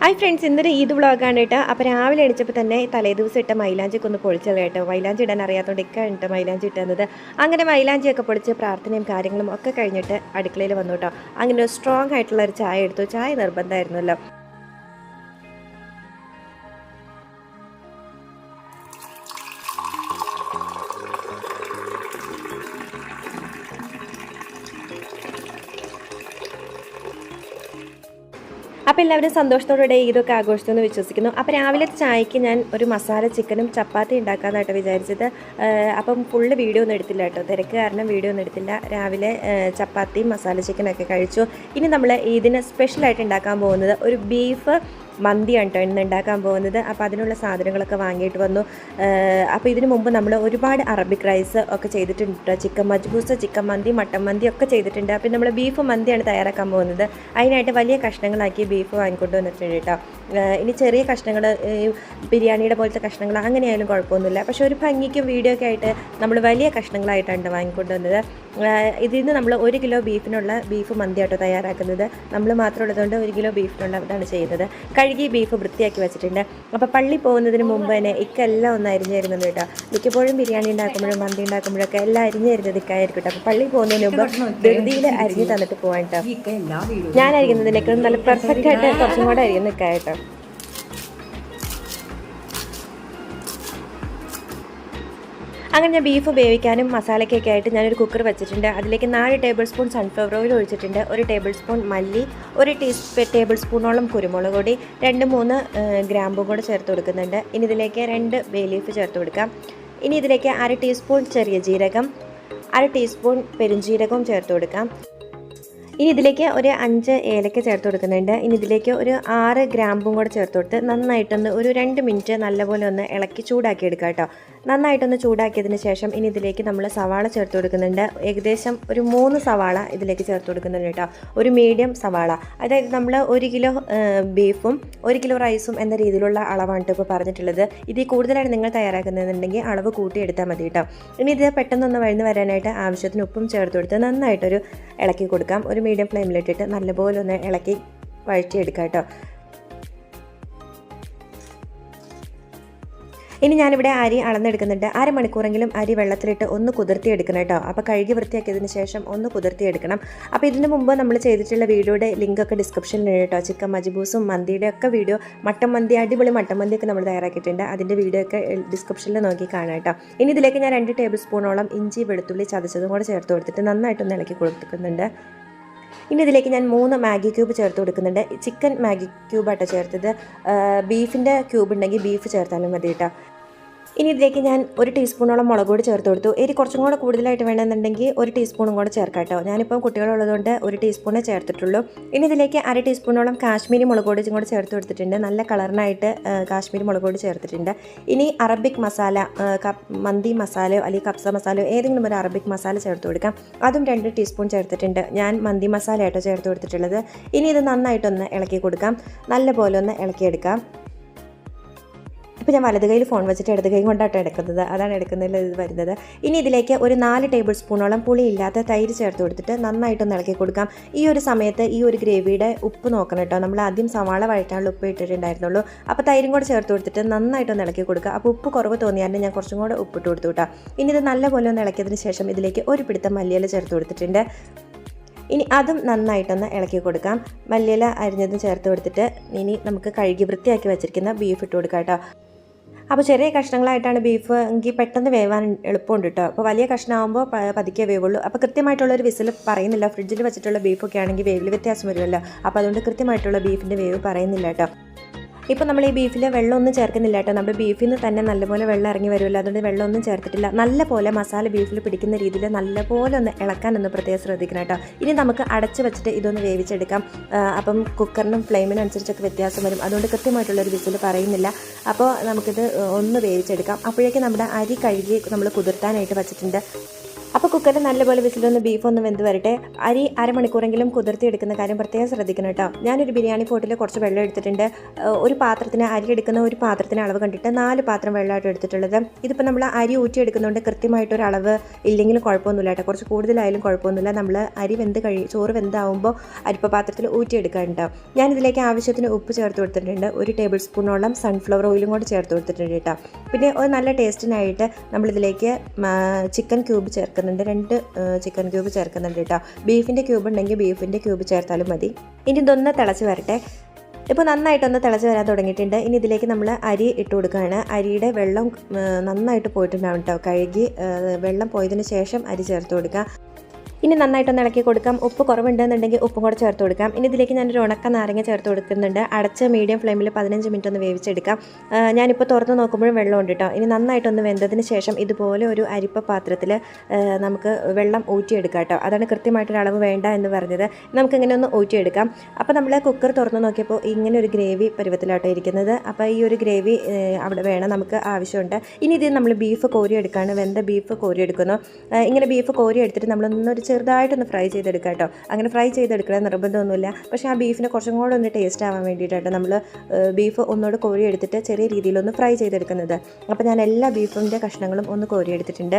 Hi friends ഇന്നൊരു ഈദ് വ്ളോഗാണ് കേട്ടോ. അപ്പോൾ രാവിലെ എണിച്ചപ്പോൾ തന്നെ തലേദിവസം ഇട്ട മൈലാഞ്ചിക്ക് ഒന്ന് പൊളിച്ചത് കേട്ടോ. മൈലാഞ്ചി ഇടാൻ അറിയാത്തതുകൊണ്ട് ഇക്ക കേട്ടോ മൈലാഞ്ചി ഇട്ടുന്നത്. അങ്ങനെ മൈലാഞ്ചിയൊക്കെ പൊളിച്ച് പ്രാർത്ഥനയും കാര്യങ്ങളും ഒക്കെ കഴിഞ്ഞിട്ട് അടുക്കളയിൽ വന്നു കേട്ടോ. അങ്ങനെ സ്ട്രോങ് ആയിട്ടുള്ള ഒരു ചായ എടുത്തു. ചായ നിർബന്ധമായിരുന്നല്ലോ. അപ്പോൾ എല്ലാവരും സന്തോഷത്തോടെ ഇതൊക്കെ ആഘോഷിച്ചെന്ന് വിശ്വസിക്കുന്നു. അപ്പോൾ രാവിലെ ചായക്ക് ഞാൻ ഒരു മസാല ചിക്കനും ചപ്പാത്തി ഉണ്ടാക്കാമെന്നായിട്ട് വിചാരിച്ചത്. അപ്പം ഫുള്ള് വീഡിയോ ഒന്നും എടുത്തില്ല കേട്ടോ. തിരക്ക് കാരണം വീഡിയോ ഒന്നും എടുത്തില്ല. രാവിലെ ചപ്പാത്തിയും മസാല ചിക്കനൊക്കെ കഴിച്ചു. ഇനി നമ്മൾ ഇതിന് സ്പെഷ്യലായിട്ട് ഉണ്ടാക്കാൻ പോകുന്നത് ഒരു ബീഫ് മന്തിയാണ് കേട്ടോ ഇന്ന് ഉണ്ടാക്കാൻ പോകുന്നത്. അപ്പോൾ അതിനുള്ള സാധനങ്ങളൊക്കെ വാങ്ങിയിട്ട് വന്നു. അപ്പോൾ ഇതിനു മുമ്പ് നമ്മൾ ഒരുപാട് അറബിക് റൈസ് ഒക്കെ ചെയ്തിട്ടുണ്ട് കേട്ടോ chicken majboos chicken mandi mutton mandi ഒക്കെ ചെയ്തിട്ടുണ്ട്. അപ്പോൾ നമ്മൾ ബീഫ് മന്തിയാണ് തയ്യാറാക്കാൻ പോകുന്നത്. അതിനായിട്ട് വലിയ കഷ്ണങ്ങളാക്കി ബീഫ് വാങ്ങിക്കൊണ്ട് വന്നിട്ടുണ്ട് കേട്ടോ ഇനി ചെറിയ കഷ്ണങ്ങൾ ബിരിയാണിയുടെ പോലത്തെ കഷ്ണങ്ങൾ അങ്ങനെയായാലും കുഴപ്പമൊന്നുമില്ല. പക്ഷേ ഒരു ഭംഗിക്കും വീഡിയോ ഒക്കെ ആയിട്ട് നമ്മൾ വലിയ കഷ്ണങ്ങളായിട്ടാണ് വാങ്ങിക്കൊണ്ട് വന്നത്. ഇതിൽ നിന്ന് നമ്മൾ ഒരു കിലോ ബീഫിനുള്ള ബീഫ് മന്തി മന്തിയാട്ടോ തയ്യാറാക്കുന്നത്. നമ്മൾ മാത്രമുള്ളതുകൊണ്ട് ഒരു കിലോ ബീഫിനുള്ള ഇതാണ് ചെയ്യുന്നത്. കഴുകി ബീഫ് വൃത്തിയാക്കി വെച്ചിട്ടുണ്ട്. അപ്പോൾ പള്ളി പോകുന്നതിന് മുമ്പ് തന്നെ ഇക്കെല്ലാം ഒന്ന് അരിഞ്ഞായിരുന്നു തരുന്നുണ്ട് കേട്ടോ. മിക്കപ്പോഴും ബിരിയാണി ഉണ്ടാക്കുമ്പോഴും മന്തി ഉണ്ടാക്കുമ്പോഴൊക്കെ എല്ലാം അരിഞ്ഞായിരുന്നത് ഇക്കായിരിക്കും കേട്ടോ. അപ്പോൾ പള്ളി പോകുന്നതിന് മുമ്പ് ധൃതിയിൽ അരിഞ്ഞ് തന്നിട്ട് പോകാൻ കേട്ടോ. ഞാൻ അരിക്കുന്നതിനേക്കാളും നല്ല പെർഫെക്റ്റ് ആയിട്ട് കുറച്ചും കൂടെ അരിയുന്ന നിൽക്കാം അങ്ങനെ ഞാൻ ബീഫ് വേവിക്കാനും മസാലയ്ക്കൊക്കെ ആയിട്ട് ഞാനൊരു കുക്കർ വെച്ചിട്ടുണ്ട്. അതിലേക്ക് നാല് ടേബിൾ സ്പൂൺ സൺഫ്ലവർ ഓയിൽ ഒഴിച്ചിട്ടുണ്ട്. ഒരു ടേബിൾ സ്പൂൺ മല്ലി ഒരു ടീ ടേബിൾ സ്പൂണോളം കുരുമുളക് പൊടി രണ്ട് മൂന്ന് ഗ്രാമ്പും കൂടെ ചേർത്ത് കൊടുക്കുന്നുണ്ട്. ഇനി ഇതിലേക്ക് രണ്ട് ബേ ലീഫ് ചേർത്ത് കൊടുക്കാം. ഇനി ഇതിലേക്ക് അര ടീസ്പൂൺ ചെറിയ ജീരകം അര ടീസ്പൂൺ പെരുംജീരകവും ചേർത്ത് കൊടുക്കാം. ഇനി ഇതിലേക്ക് ഒരു അഞ്ച് ഏലക്ക ചേർത്ത് കൊടുക്കുന്നുണ്ട്. ഇനി ഇതിലേക്ക് ഒരു ആറ് ഗ്രാമ്പും കൂടെ ചേർത്ത് കൊടുത്ത് നന്നായിട്ടൊന്ന് ഒരു രണ്ട് മിനിറ്റ് നല്ലപോലെ ഒന്ന് ഇളക്കി ചൂടാക്കി എടുക്കുക കേട്ടോ. നന്നായിട്ടൊന്ന് ചൂടാക്കിയതിന് ശേഷം ഇനി ഇതിലേക്ക് നമ്മൾ സവാള ചേർത്ത് കൊടുക്കുന്നുണ്ട്. ഏകദേശം ഒരു മൂന്ന് സവാള ഇതിലേക്ക് ചേർത്ത് കൊടുക്കുന്നുണ്ട് കേട്ടോ. ഒരു മീഡിയം സവാള. അതായത് നമ്മൾ ഒരു കിലോ ബീഫും ഒരു കിലോ റൈസും എന്ന രീതിയിലുള്ള അളവാണ് ഇപ്പോൾ പറഞ്ഞിട്ടുള്ളത്. ഇതിൽ കൂടുതലാണ് നിങ്ങൾ തയ്യാറാക്കുന്നതെന്നുണ്ടെങ്കിൽ അളവ് കൂട്ടിയെടുത്താൽ മതി കേട്ടോ. ഇനി ഇത് പെട്ടെന്നൊന്ന് വഴന്ന് വരാനായിട്ട് ആവശ്യത്തിന് ഉപ്പും ചേർത്ത് കൊടുത്ത് നന്നായിട്ടൊരു ഇളക്കി കൊടുക്കാം. ഒരു മീഡിയം ഫ്ലെയിമിലിട്ടിട്ട് നല്ലപോലെ ഒന്ന് ഇളക്കി വഴറ്റിയെടുക്കാം കേട്ടോ ഇനി ഞാനിവിടെ അരി അളന്നെടുക്കുന്നുണ്ട്. അരമണിക്കൂറെങ്കിലും അരി വെള്ളത്തിലിട്ട് ഒന്ന് കുതിർത്തി എടുക്കണം കേട്ടോ. അപ്പോൾ കഴുകി വൃത്തിയാക്കിയതിന് ശേഷം ഒന്ന് കുതിർത്തി എടുക്കണം അപ്പോൾ ഇതിന് മുമ്പ് നമ്മൾ ചെയ്തിട്ടുള്ള വീഡിയോയുടെ ലിങ്കൊക്കെ ഡിസ്ക്രിപ്ഷനിൽ കേട്ടോ. ചിക്കൻ മജിബൂസും മന്തിയുടെ ഒക്കെ വീഡിയോ മട്ടൻ മന്തി അടിപൊളി മട്ടൻ മന്തിയൊക്കെ നമ്മൾ തയ്യാറാക്കിയിട്ടുണ്ട്. അതിന്റെ വീഡിയോ ഒക്കെ ഡിസ്ക്രിപ്ഷനിൽ നോക്കി കാണാം കേട്ടോ. ഇനി ഇതിലേക്ക് ഞാൻ രണ്ട് ടേബിൾ സ്പൂണോളം ഇഞ്ചി വെളുത്തുള്ളി ചതച്ചതും കൂടെ ചേർത്ത് കൊടുത്തിട്ട് നന്നായിട്ടൊന്ന് ഇളക്കി കൊടുക്കുന്നുണ്ട്. ഇനി ഇതിലേക്ക് ഞാൻ മൂന്ന് മാഗി ക്യൂബ് ചേർത്ത് കൊടുക്കുന്നുണ്ട്. ചിക്കൻ മാഗി ക്യൂബാട്ടോ ചേർത്തത്. ബീഫിന്റെ ക്യൂബ് ഉണ്ടെങ്കിൽ ബീഫ് ചേർത്താലും മതി കേട്ടോ ഇനി ഇതിലേക്ക് ഞാൻ ഒരു ടീസ്പൂണോളം മുളക് പൊടി ചേർത്ത് കൊടുത്തു. ഇനി കുറച്ചും കൂടെ കൂടുതലായിട്ട് വേണമെന്നുണ്ടെങ്കിൽ ഒരു ടീസ്പൂണും കൂടെ ചേർക്കാം കേട്ടോ. ഞാനിപ്പം കുട്ടികളുള്ളതുകൊണ്ട് ഒരു ടീസ്പൂണേ ചേർത്തിട്ടുള്ളൂ. ഇനി ഇതിലേക്ക് അര ടീസ്പൂണോളം കാശ്മീരി മുളക് കൂടി കൂടെ ചേർത്ത് കൊടുത്തിട്ടുണ്ട്. നല്ല കളറിനായിട്ട് കാശ്മീരി മുളക് പൊടി ചേർത്തിട്ടുണ്ട്. ഇനി അറബിക് മസാല മന്തി മസാലയോ അല്ലെങ്കിൽ കപ്സ മസാലയോ ഏതെങ്കിലും ഒരു അറബിക് മസാല ചേർത്ത് കൊടുക്കാം. അതും രണ്ട് ടീസ്പൂൺ ചേർത്തിട്ടുണ്ട്. ഞാൻ മന്തി മസാല ആയിട്ടോ ചേർത്ത് കൊടുത്തിട്ടുള്ളത്. ഇനി ഇത് നന്നായിട്ടൊന്ന് ഇളക്കി കൊടുക്കാം. നല്ല പോലെ ഒന്ന് ഇളക്കിയെടുക്കാം. ഇപ്പോൾ ഞാൻ വലത് കയ്യിൽ ഫോൺ വെച്ചിട്ട് ഇടത് കൈ കൊണ്ടാട്ടോ എടുക്കുന്നത്. അതാണ് എടുക്കുന്നതിൽ ഇത് വരുന്നത്. ഇനി ഇതിലേക്ക് ഒരു നാല് ടേബിൾ സ്പൂണോളം പുളിയില്ലാത്ത തൈര് ചേർത്ത് കൊടുത്തിട്ട് നന്നായിട്ടൊന്ന് ഇളക്കി കൊടുക്കാം. ഈ ഒരു സമയത്ത് ഈ ഒരു ഗ്രേവിയുടെ ഉപ്പ് നോക്കണം കേട്ടോ. നമ്മൾ ആദ്യം സവാള വഴറ്റാനുള്ള ഉപ്പ് ഇട്ടിട്ടുണ്ടായിരുന്നുള്ളൂ. അപ്പോൾ തൈരും കൂടെ ചേർത്ത് കൊടുത്തിട്ട് നന്നായിട്ടൊന്ന് ഇളക്കി കൊടുക്കുക. അപ്പോൾ ഉപ്പ് കുറവ് തോന്നിയാൽ ഞാൻ കുറച്ചും കൂടെ ഉപ്പിട്ട് കൊടുത്തു കേട്ടോ. ഇനി ഇത് നല്ലപോലെ ഒന്ന് ഇളക്കിയതിന് ശേഷം ഇതിലേക്ക് ഒരു പിടുത്തം മല്ലിയില ചേർത്ത് കൊടുത്തിട്ടുണ്ട്. ഇനി അതും നന്നായിട്ടൊന്ന് ഇളക്കി കൊടുക്കാം. മല്ലിയില അരിഞ്ഞതും ചേർത്ത് കൊടുത്തിട്ട് ഇനി നമുക്ക് കഴുകി വൃത്തിയാക്കി വെച്ചിരിക്കുന്ന ബീഫ് ഇട്ട് കൊടുക്കാം കേട്ടോ. അപ്പോൾ ചെറിയ കഷ്ണങ്ങളായിട്ടാണ് ബീഫ് എങ്കിൽ പെട്ടെന്ന് വേവാൻ എളുപ്പമുണ്ട് കേട്ടോ അപ്പോൾ വലിയ കഷ്ണമാകുമ്പോൾ പതുക്കെ വേവുള്ളൂ. അപ്പോൾ കൃത്യമായിട്ടുള്ളൊരു വിസിൽ പറയുന്നില്ല. ഫ്രിഡ്ജിൽ വെച്ചിട്ടുള്ള ബീഫൊക്കെ ആണെങ്കിൽ വേവിൽ വ്യത്യാസം വരുമല്ലോ. അപ്പോൾ അതുകൊണ്ട് കൃത്യമായിട്ടുള്ള ബീഫിന്റെ വേവ് പറയുന്നില്ല കേട്ടോ. ഇപ്പോൾ നമ്മൾ ഈ ബീഫിൽ വെള്ളമൊന്നും ചേർക്കുന്നില്ല കേട്ടോ. നമ്മുടെ ബീഫിൽ നിന്ന് തന്നെ നല്ലപോലെ വെള്ളം ഇറങ്ങി വരുമല്ലോ. അതുകൊണ്ട് വെള്ളമൊന്നും ചേർത്തിട്ടില്ല. നല്ലപോലെ മസാല ബീഫിൽ പിടിക്കുന്ന രീതിയിൽ നല്ലപോലെ ഒന്ന് ഇളക്കാനൊന്ന് പ്രത്യേകം ശ്രദ്ധിക്കണം കേട്ടോ. ഇനി നമുക്ക് അടച്ച് വെച്ചിട്ട് ഇതൊന്ന് വേവിച്ചെടുക്കാം. അപ്പം കുക്കറിനും ഫ്ലെയിമിനനുസരിച്ചൊക്കെ വ്യത്യാസം വരും. അതുകൊണ്ട് കൃത്യമായിട്ടുള്ളൊരു വിസിൽ പറയുന്നില്ല. അപ്പോൾ നമുക്കിത് ഒന്ന് വേവിച്ചെടുക്കാം. അപ്പോഴേക്കും നമ്മുടെ അരി കഴുകി നമ്മൾ കുതിർത്താനായിട്ട് വെച്ചിട്ടുണ്ട്. അപ്പോൾ കുക്കറിൽ നല്ലപോലെ വിസിലൊന്ന് ബീഫ് ഒന്ന് വെന്ത് വരട്ടെ. അരി അരമണിക്കൂറെങ്കിലും കുതിർത്തി എടുക്കുന്ന കാര്യം പ്രത്യേകം ശ്രദ്ധിക്കണം കേട്ടോ. ഞാനൊരു ബിരിയാണി പോട്ടിൽ കുറച്ച് വെള്ളം എടുത്തിട്ടുണ്ട്. ഒരു പാത്രത്തിന് അരി എടുക്കുന്ന ഒരു പാത്രത്തിന് അളവ് കണ്ടിട്ട് നാല് പാത്രം വെള്ളമായിട്ട് എടുത്തിട്ടുള്ളത്. ഇതിപ്പോൾ നമ്മൾ അരി ഊറ്റി എടുക്കുന്നതുകൊണ്ട് കൃത്യമായിട്ടൊരു അളവ് ഇല്ലെങ്കിലും കുഴപ്പമൊന്നുമില്ല കേട്ടോ. കുറച്ച് കൂടുതലായാലും കുഴപ്പമൊന്നുമില്ല. നമ്മൾ അരി വെന്ത് കഴി ചോറ് വെന്താവുമ്പോൾ അരിപ്പ പാത്രത്തിൽ ഊറ്റിയെടുക്കാനുണ്ടാവും ഞാൻ ഇതിലേക്ക് ആവശ്യത്തിന് ഉപ്പ് ചേർത്ത് കൊടുത്തിട്ടുണ്ട്. ഒരു ടേബിൾ സ്പൂണോളം സൺഫ്ലവർ ഓയിലും കൂടി ചേർത്ത് കൊടുത്തിട്ടുണ്ട് കേട്ടോ. പിന്നെ ഒരു നല്ല ടേസ്റ്റിനായിട്ട് നമ്മളിതിലേക്ക് ചിക്കൻ ക്യൂബ് ചേർക്കുന്നുണ്ട്. രണ്ട് ചിക്കൻ ക്യൂബ് ചേർക്കുന്നുണ്ട് കേട്ടോ. ബീഫിന്റെ ക്യൂബ് ഉണ്ടെങ്കിൽ ബീഫിന്റെ ക്യൂബ് ചേർത്താലും മതി. ഇനി ഇതൊന്ന് തിളച്ച് വരട്ടെ. ഇപ്പോൾ നന്നായിട്ടൊന്ന് തിളച്ച് വരാൻ തുടങ്ങിയിട്ടുണ്ട്. ഇനി ഇതിലേക്ക് നമ്മൾ അരി ഇട്ട് കൊടുക്കുകയാണ്. അരിയുടെ വെള്ളം നന്നായിട്ട് പോയിട്ടുണ്ടാവും കേട്ടോ. കഴുകി വെള്ളം പോയതിന് ശേഷം അരി ചേർത്ത് കൊടുക്കുക. ഇനി നന്നായിട്ടൊന്ന് ഇളക്കി കൊടുക്കാം. ഉപ്പ് കുറവുണ്ടെന്നുണ്ടെങ്കിൽ ഉപ്പും കൂടെ ചേർത്ത് കൊടുക്കാം. ഇനി ഇതിലേക്ക് ഞാനൊരു ഉണക്ക നാരങ്ങ ചേർത്ത് കൊടുക്കുന്നുണ്ട്. അടച്ച മീഡിയം ഫ്ലെയിമിൽ പതിനഞ്ച് മിനിറ്റ് ഒന്ന് വേവിച്ചെടുക്കാം. ഞാനിപ്പോൾ തുറന്ന് നോക്കുമ്പോഴും വെള്ളമുണ്ട് കേട്ടോ ഇനി നന്നായിട്ടൊന്ന് വെന്തതിന് ശേഷം ഇതുപോലെ ഒരു അരിപ്പ പാത്രത്തിൽ നമുക്ക് വെള്ളം ഊറ്റിയെടുക്കാം കേട്ടോ അതാണ് കൃത്യമായിട്ടൊരു അളവ് വേണ്ട എന്ന് പറഞ്ഞത്. നമുക്കിങ്ങനെ ഒന്ന് ഊറ്റിയെടുക്കാം. അപ്പോൾ നമ്മൾ കുക്കർ തുറന്ന് നോക്കിയപ്പോൾ ഇങ്ങനെ ഒരു ഗ്രേവി പരുവത്തിലാട്ടോ ഇരിക്കുന്നത്. അപ്പോൾ ഈ ഒരു ഗ്രേവി അവിടെ വേണം നമുക്ക് ആവശ്യമുണ്ട്. ഇനി ഇത് നമ്മൾ ബീഫ് കോരിയെടുക്കുകയാണ് വെന്ത ബീഫ് കോരിയെടുക്കുന്നു. ഇങ്ങനെ ബീഫ് കോരി എടുത്തിട്ട് നമ്മളൊന്നൊരു ചെറുതായിട്ടൊന്ന് ഫ്രൈ ചെയ്തെടുക്കാം കേട്ടോ. അങ്ങനെ ഫ്രൈ ചെയ്തെടുക്കണം നിർബന്ധമൊന്നുമില്ല. പക്ഷേ ആ ബീഫിന് കുറച്ചും കൂടെ ഒന്ന് ടേസ്റ്റ് ആവാൻ വേണ്ടിയിട്ടാണ് നമ്മൾ ബീഫ് ഒന്നുകൂടെ കോരി എടുത്തിട്ട് ചെറിയ രീതിയിലൊന്ന് ഫ്രൈ ചെയ്തെടുക്കുന്നത്. അപ്പോൾ ഞാൻ എല്ലാ ബീഫിന്റെ കഷ്ണങ്ങളും ഒന്ന് കോരി എടുത്തിട്ടുണ്ട്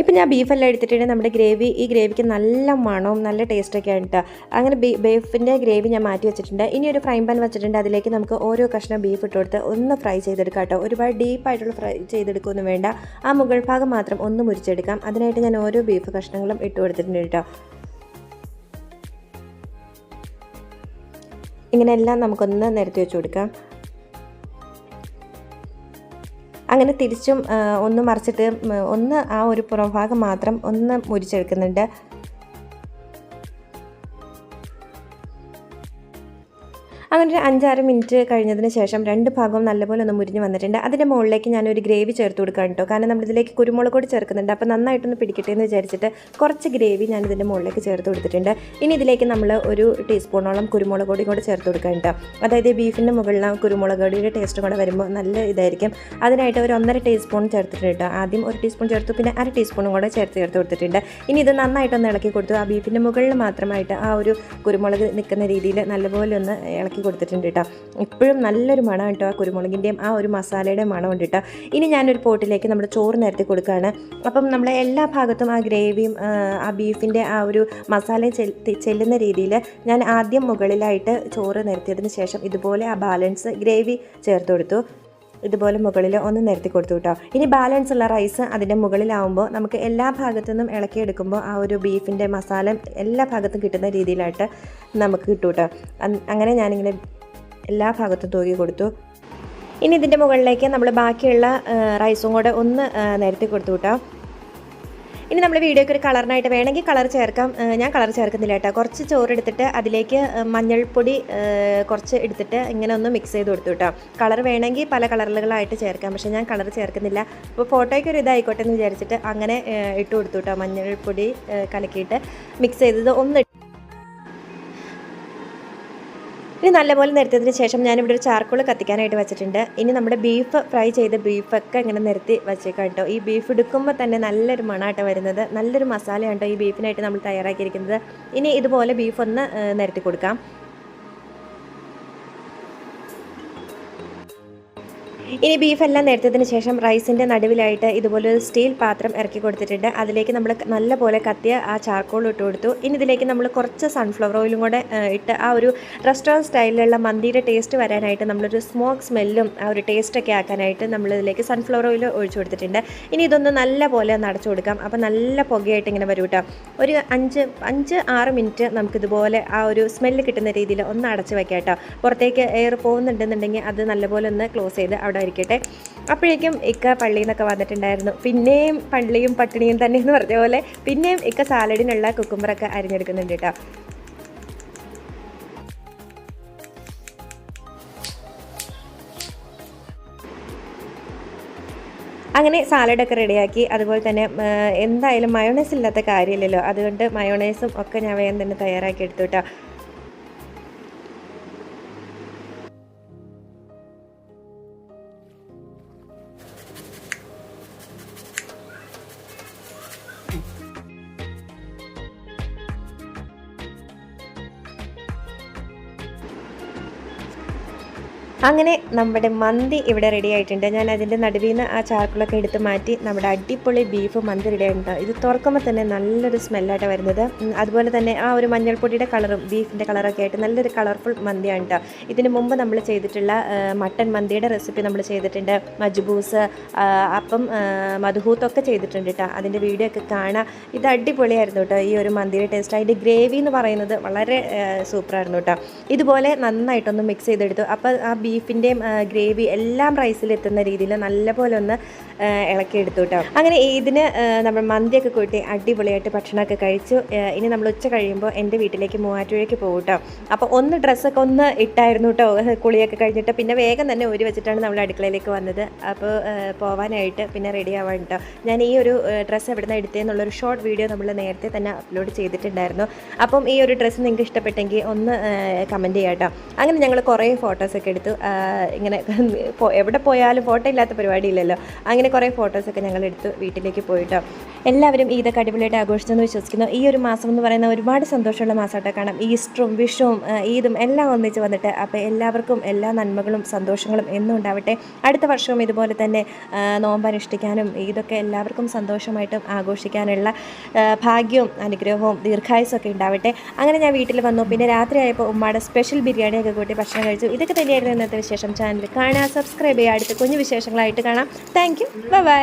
ഇപ്പം ഞാൻ ബീഫെല്ലാം എടുത്തിട്ടുണ്ട് നമ്മുടെ ഗ്രേവി ഈ ഗ്രേവിക്ക് നല്ല മണവും നല്ല ടേസ്റ്റൊക്കെ ആണ് കേട്ടോ അങ്ങനെ ബീഫിന്റെ ഗ്രേവി ഞാൻ മാറ്റി വെച്ചിട്ടുണ്ട്. ഇനി ഒരു ഫ്രൈ പാൻ വെച്ചിട്ടുണ്ട്. അതിലേക്ക് നമുക്ക് ഓരോ കഷ്ണം ബീഫ് ഇട്ട് കൊടുത്ത് ഒന്ന് ഫ്രൈ ചെയ്തെടുക്കാം കേട്ടോ ഒരുപാട് ഡീപ്പായിട്ടുള്ള ഫ്രൈ ചെയ്തെടുക്കുകയൊന്നും വേണ്ട. ആ മുകൾ ഭാഗം മാത്രം ഒന്ന് മുരിച്ചെടുക്കാം. അതിനായിട്ട് ഞാൻ ഓരോ ബീഫ് കഷ്ണങ്ങളും ഇട്ട് കൊടുത്തിട്ടുണ്ട് കേട്ടോ ഇങ്ങനെയെല്ലാം നമുക്കൊന്ന് നിരത്തി വെച്ച് കൊടുക്കാം. അങ്ങനെ തിരിച്ചും ഒന്ന് മറിച്ചിട്ട് ഒന്ന് ആ ഒരു പുറംഭാഗം മാത്രം ഒന്ന് മുരിച്ചെടുക്കുന്നുണ്ട്. ഒരു അഞ്ചാറ് മിനിറ്റ് കഴിഞ്ഞതിന് ശേഷം രണ്ട് ഭാഗവും നല്ലപോലെ ഒന്ന് മുരിഞ്ഞ് വന്നിട്ടുണ്ട്. അതിന്റെ മുകളിലേക്ക് ഞാനൊരു ഗ്രേവി ചേർത്ത് കൊടുക്കാൻ കേട്ടോ. കാരണം നമ്മളിതിലേക്ക് കുരുമുളക് കൂടി ചേർക്കുന്നുണ്ട്. അപ്പോൾ നന്നായിട്ടൊന്ന് പിടിക്കട്ടെ എന്ന് വിചാരിച്ചിട്ട് കുറച്ച് ഗ്രേവി ഞാൻ ഇതിന്റെ മുകളിലേക്ക് ചേർത്ത് കൊടുത്തിട്ടുണ്ട്. ഇനി ഇതിലേക്ക് നമ്മൾ ഒരു ടീസ്പൂണോളം കുരുമുളക് പൊടി കൂടി ചേർത്ത് കൊടുക്കാൻ കേട്ടോ. അതായത് ബീഫിന്റെ മുകളിൽ കുരുമുളക് പൊടിയുടെ ടേസ്റ്റ് കൂടെ വരുമ്പോൾ നല്ല ഇതായിരിക്കും. അതിനായിട്ട് ഒരു ഒന്നര ടീസ്പൂൺ ചേർത്തിട്ടുണ്ട് കേട്ടോ. ആദ്യം ഒരു ടീസ്പൂൺ ചേർത്തു പിന്നെ അര ടീസ്പൂണും കൂടെ ചേർത്ത് ചേർത്ത് കൊടുത്തിട്ടുണ്ട്. ഇനി ഇത് നന്നായിട്ടൊന്ന് ഇളക്കി കൊടുത്തു. ആ ബീഫിന്റെ മുകളിൽ മാത്രമായിട്ട് ആ ഒരു കുരുമുളക് നിൽക്കുന്ന രീതിയിൽ നല്ലപോലെ ഒന്ന് ഇളക്കി കൊടുത്തിട്ടുണ്ട് കേട്ടോ ഇപ്പോഴും നല്ലൊരു മണം കേട്ടോ ആ കുരുമുളകിന്റെയും ആ ഒരു മസാലയുടെ മണം ഉണ്ട് കേട്ടോ ഇനി ഞാനൊരു പോട്ടിലേക്ക് നമ്മൾ ചോറ് നിരത്തി കൊടുക്കുകയാണ് അപ്പം നമ്മൾ എല്ലാ ഭാഗത്തും ആ ഗ്രേവിയും ആ, ബീഫിന്റെ ആ ഒരു മസാലയും ചെൽ- ചെല്ലുന്ന രീതിയിൽ ഞാൻ ആദ്യം മുകളിലായിട്ട് ചോറ് നിരത്തിയതിന് ശേഷം ഇതുപോലെ ആ ബാലൻസ് ഗ്രേവി ചേർത്ത് കൊടുത്തു. ഇതുപോലെ മുകളിൽ ഒന്ന് നിരത്തി കൊടുത്തു കേട്ടോ ഇനി ബാലൻസ് ഉള്ള റൈസ് അതിന്റെ മുകളിലാവുമ്പോൾ നമുക്ക് എല്ലാ ഭാഗത്തു നിന്നും ഇളക്കിയെടുക്കുമ്പോൾ ആ ഒരു ബീഫിന്റെ മസാല എല്ലാ ഭാഗത്തും കിട്ടുന്ന രീതിയിലായിട്ട് നമുക്ക് കിട്ടും കേട്ടോ അങ്ങനെ ഞാനിങ്ങനെ എല്ലാ ഭാഗത്തും തൂക്കി കൊടുത്തു. ഇനി ഇതിന്റെ മുകളിലേക്ക് നമ്മൾ ബാക്കിയുള്ള റൈസും കൂടെ ഒന്ന് നിരത്തി കൊടുത്തു കേട്ടോ ഇനി നമ്മൾ വീഡിയോയ്ക്ക് ഒരു കളറിനായിട്ട് വേണമെങ്കിൽ കളർ ചേർക്കാം. ഞാൻ കളർ ചേർക്കുന്നില്ല കേട്ടോ. കുറച്ച് ചോറ് എടുത്തിട്ട് അതിലേക്ക് മഞ്ഞൾപ്പൊടി കുറച്ച് എടുത്തിട്ട് ഇങ്ങനെ ഒന്ന് മിക്സ് ചെയ്ത് കൊടുത്തു കേട്ടോ. കളർ വേണമെങ്കിൽ പല കളറുകളായിട്ട് ചേർക്കാം. പക്ഷേ ഞാൻ കളർ ചേർക്കുന്നില്ല. അപ്പോൾ ഫോട്ടോയ്ക്ക് ഒരു ഇതായിക്കോട്ടെ എന്ന് വിചാരിച്ചിട്ട് അങ്ങനെ ഇട്ട് കൊടുത്തു കേട്ടോ. മഞ്ഞൾപ്പൊടി കലക്കിയിട്ട് മിക്സ് ചെയ്തത് ഒന്ന് ഇനി നല്ലപോലെ നിരത്തിയതിന് ശേഷം ഞാനിവിടെ ഒരു ചാർക്കോൾ കത്തിക്കാനായിട്ട് വെച്ചിട്ടുണ്ട്. ഇനി നമ്മുടെ ബീഫ് ഫ്രൈ ചെയ്ത ബീഫൊക്കെ ഇങ്ങനെ നിരത്തി വെച്ചേക്കാം കേട്ടോ. ഈ ബീഫ് എടുക്കുമ്പോൾ തന്നെ നല്ലൊരു മണമായിട്ട് വരുന്നത്. നല്ലൊരു മസാലയാണ് കേട്ടോ ഈ ബീഫിനായിട്ട് നമ്മൾ തയ്യാറാക്കിയിരിക്കുന്നത്. ഇനി ഇതുപോലെ ബീഫ് ഒന്ന് നിരത്തി കൊടുക്കാം. ഇനി ബീഫ് എല്ലാം നേരത്തതിന് ശേഷം റൈസിന്റെ നടുവിലായിട്ട് ഇതുപോലെ ഒരു സ്റ്റീൽ പാത്രം ഇറക്കി കൊടുത്തിട്ടുണ്ട്. അതിലേക്ക് നമ്മൾ നല്ലപോലെ കത്തിയ ആ ചാർക്കോൾ ഇട്ട് കൊടുത്തു. ഇനി ഇതിലേക്ക് നമ്മൾ കുറച്ച് സൺഫ്ലവർ ഓയിലും കൂടെ ഇട്ട് ആ ഒരു റെസ്റ്റോറന്റ് സ്റ്റൈലിലുള്ള മന്തിയുടെ ടേസ്റ്റ് വരാനായിട്ട് നമ്മളൊരു സ്മോക്ക് സ്മെല്ലും ആ ഒരു ടേസ്റ്റൊക്കെ ആക്കാനായിട്ട് നമ്മൾ ഇതിലേക്ക് സൺഫ്ലവർ ഓയിൽ ഒഴിച്ചു കൊടുത്തിട്ടുണ്ട്. ഇനി ഇതൊന്ന് നല്ലപോലെ ഒന്ന് അടച്ചു കൊടുക്കാം. അപ്പോൾ നല്ല പുകയായിട്ട് ഇങ്ങനെ വരും കേട്ടോ ഒരു അഞ്ച് അഞ്ച് ആറ് മിനിറ്റ് നമുക്കിതുപോലെ ആ ഒരു സ്മെല്ല് കിട്ടുന്ന രീതിയിൽ ഒന്ന് അടച്ച് വെക്കാം കേട്ടോ പുറത്തേക്ക് എയർ പോകുന്നുണ്ടെന്നുണ്ടെങ്കിൽ അത് നല്ലപോലെ ഒന്ന് ക്ലോസ് ചെയ്ത് അവിടെ ഇരിക്കട്ടെ അപ്പോഴേക്കും ഇക്ക പള്ളിയിൽ നിന്നൊക്കെ വന്നിട്ടുണ്ടായിരുന്നു. പിന്നെയും പള്ളിയും പട്ടിണിയും തന്നെ എന്ന് പറഞ്ഞ പോലെ പിന്നെയും ഇക്ക സാലഡിനുള്ള കുക്കുമ്പറൊക്കെ അരിഞ്ഞെടുക്കുന്നുണ്ട് കേട്ടോ. അങ്ങനെ സാലഡൊക്കെ റെഡിയാക്കി. അതുപോലെ തന്നെ എന്തായാലും മയോണൈസ് ഇല്ലാത്ത കാര്യമില്ലല്ലോ. അതുകൊണ്ട് മയോണൈസും ഒക്കെ ഞാൻ വേഗം തന്നെ തയ്യാറാക്കി എടുത്തു കേട്ടോ. അങ്ങനെ നമ്മുടെ മന്തി ഇവിടെ റെഡി ആയിട്ടുണ്ട്. ഞാൻ അതിന്റെ നടുവിൽ നിന്ന് ആ ചാർക്കുളൊക്കെ എടുത്ത് മാറ്റി നമ്മുടെ അടിപൊളി ബീഫ് മന്തി റെഡി ആയിട്ടുണ്ട്. ഇത് തുറക്കുമ്പോൾ തന്നെ നല്ലൊരു സ്മെല്ലായിട്ട് വരുന്നത്. അതുപോലെ തന്നെ ആ ഒരു മഞ്ഞൾപ്പൊടിയുടെ കളറും ബീഫിന്റെ കളറൊക്കെ ആയിട്ട് നല്ലൊരു കളർഫുൾ മന്തിയാണ് കേട്ടോ ഇതിന് മുമ്പ് നമ്മൾ ചെയ്തിട്ടുള്ള മട്ടൺ മന്തിയുടെ റെസിപ്പി നമ്മൾ ചെയ്തിട്ടുണ്ട്. മജ്ബൂസ് അപ്പം മധുഹൂത്തൊക്കെ ചെയ്തിട്ടുണ്ട് കേട്ടോ അതിന്റെ വീഡിയോ ഒക്കെ കാണാം. ഇത് അടിപൊളിയായിരുന്നു കേട്ടോ ഈ ഒരു മന്തിയുടെ ടേസ്റ്റ് അതിന്റെ ഗ്രേവി എന്ന് പറയുന്നത് വളരെ സൂപ്പറായിരുന്നു കേട്ടോ ഇതുപോലെ നന്നായിട്ടൊന്ന് മിക്സ് ചെയ്തെടുത്തു. അപ്പോൾ ആ ബീഫിന്റെയും ഗ്രേവി എല്ലാം റൈസിൽ എത്തുന്ന രീതിയിൽ നല്ലപോലെ ഒന്ന് ഇളക്കി ഇളക്കിയെടുത്തു കേട്ടോ അങ്ങനെ ഇതിന് നമ്മൾ മന്തിയൊക്കെ കൂട്ടി അടിപൊളിയായിട്ട് ഭക്ഷണമൊക്കെ കഴിച്ചു. ഇനി നമ്മൾ ഉച്ച കഴിയുമ്പോൾ എന്റെ വീട്ടിലേക്ക് മൂവാറ്റുപുഴയ്ക്ക് പോകും കേട്ടോ അപ്പോൾ ഒന്ന് ഡ്രസ്സൊക്കെ ഒന്ന് ഇട്ടായിരുന്നു കേട്ടോ കുളിയൊക്കെ കഴിഞ്ഞിട്ട് പിന്നെ വേഗം തന്നെ ഊരി വെച്ചിട്ടാണ് നമ്മൾ അടുക്കളയിലേക്ക് വന്നത്. അപ്പോൾ പോവാനായിട്ട് പിന്നെ റെഡി ആവാൻ കേട്ടോ ഞാൻ ഈ ഒരു ഡ്രസ്സ് എവിടെ നിന്ന് എടുത്തതെന്നുള്ളൊരു ഷോർട്ട് വീഡിയോ നമ്മൾ നേരത്തെ തന്നെ അപ്ലോഡ് ചെയ്തിട്ടുണ്ടായിരുന്നു. അപ്പം ഈ ഒരു ഡ്രസ്സ് നിങ്ങൾക്ക് ഇഷ്ടപ്പെട്ടെങ്കിൽ ഒന്ന് കമന്റ് ചെയ്യാം കേട്ടോ അങ്ങനെ ഞങ്ങൾ കുറേ ഫോട്ടോസൊക്കെ എടുത്തു. ഇങ്ങനെ എവിടെ പോയാലും ഫോട്ടോ ഇല്ലാത്ത പരിപാടിയില്ലല്ലോ. അങ്ങനെ കുറേ ഫോട്ടോസൊക്കെ ഞങ്ങൾ എടുത്തു വീട്ടിലേക്ക് പോയിട്ടോ. എല്ലാവരും ഈദൊക്കെ അടിപൊളിയായിട്ട് ആഘോഷിച്ചെന്ന് വിശ്വസിക്കുന്നു. ഈ ഒരു മാസം എന്ന് പറയുന്ന ഒരുപാട് സന്തോഷമുള്ള മാസമായിട്ട് കാണാം ഈസ്റ്ററും വിഷുവും ഈദും എല്ലാം ഒന്നിച്ച് വന്നിട്ട് അപ്പോൾ എല്ലാവർക്കും എല്ലാ നന്മകളും സന്തോഷങ്ങളും എന്നും ഉണ്ടാവട്ടെ. അടുത്ത വർഷവും ഇതുപോലെ തന്നെ ആ, നോമ്പ് അനുഷ്ഠിക്കാനും ഈദൊക്കെ എല്ലാവർക്കും സന്തോഷമായിട്ടും ആഘോഷിക്കാനുള്ള ഭാഗ്യവും അനുഗ്രഹവും ദീർഘായുസൊക്കെ ഉണ്ടാവട്ടെ. അങ്ങനെ ഞാൻ വീട്ടിൽ വന്നു. പിന്നെ രാത്രിയായപ്പോൾ ഉമ്മയുടെ സ്പെഷ്യൽ ബിരിയാണിയൊക്കെ കൂട്ടി ഭക്ഷണം കഴിച്ചു. ഇതൊക്കെ തന്നെയായിരുന്നു ഇന്നത്തെ വിശേഷം. ചാനൽ കാണുക സബ്സ്ക്രൈബ് ചെയ്യുക. അടുത്ത കുഞ്ഞു വിശേഷങ്ങളായിട്ട് കാണാം. Thank you by